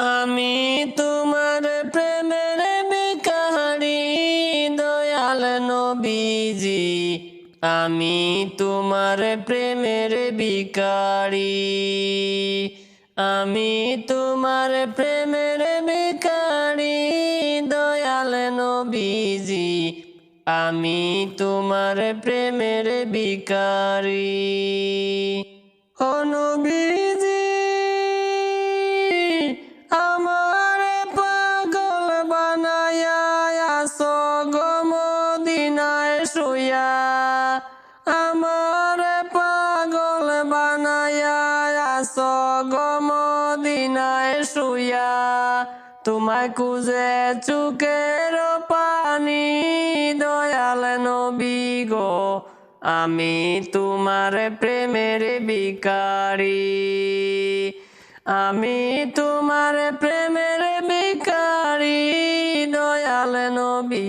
আমি তোমার প্রেমের বিকারি, দয়াল নবীজি। আমি তোমার প্রেমের বিকারি। আমি তোমার প্রেমের বিকারি, দয়াল নবীজি। আমি তোমার প্রেমের বিকারি। ও শুয়া আমার পাগল বানায়া আসো গো মদিনায় শুয়া তোমায় কুজে চুকের পানি, দয়াল নবী গো, আমি তোমার প্রেমের বিকারি আমি তোমার প্রেমের বিকারি দয়াল নবী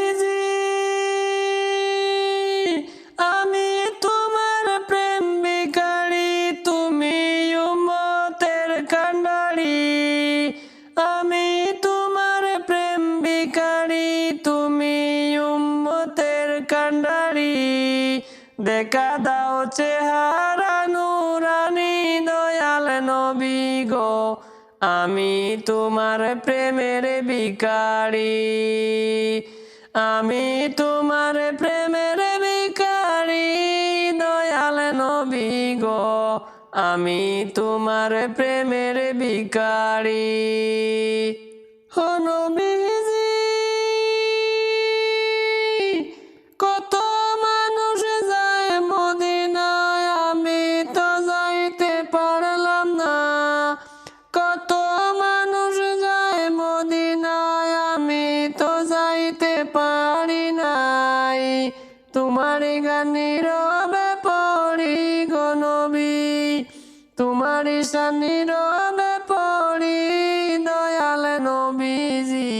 দেখা দাও চেহারা নুরানি দয়াল নবী গো। আমি তোমার প্রেমের বিকারি আমি তোমার প্রেমের বিকারি দয়াল নবী গো। আমি তোমার প্রেমের বিকারি হো গানি রবে পড়ি গনবী তোমার শানি রবে পড়ি দয়াল নবীজি।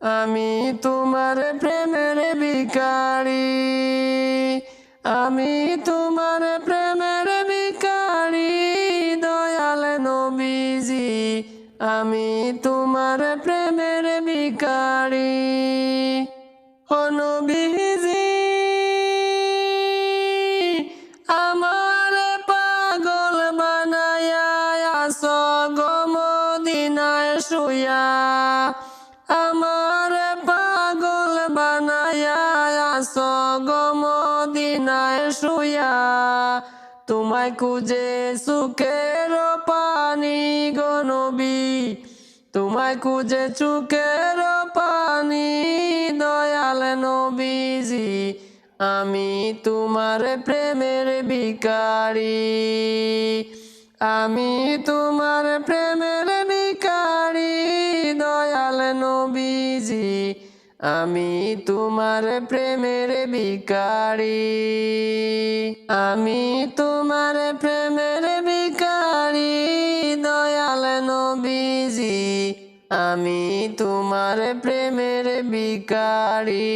আমি তোমার প্রেমের বিকারী আমি শুয়া আমার পাগল বানায়া গো শুয়া তোমায় খুঁজে সুখের পানি গো নবী। তোমায় খুঁজে চুকের পানি, দয়াল নবীজি। আমি তোমার প্রেমের বিকারি আমি তোমার প্রেমের নবীজি আমি তোমার প্রেমের বিকারি আমি তোমার প্রেমের বিকারি দয়াল নবীজি। আমি তোমার প্রেমের বিকারি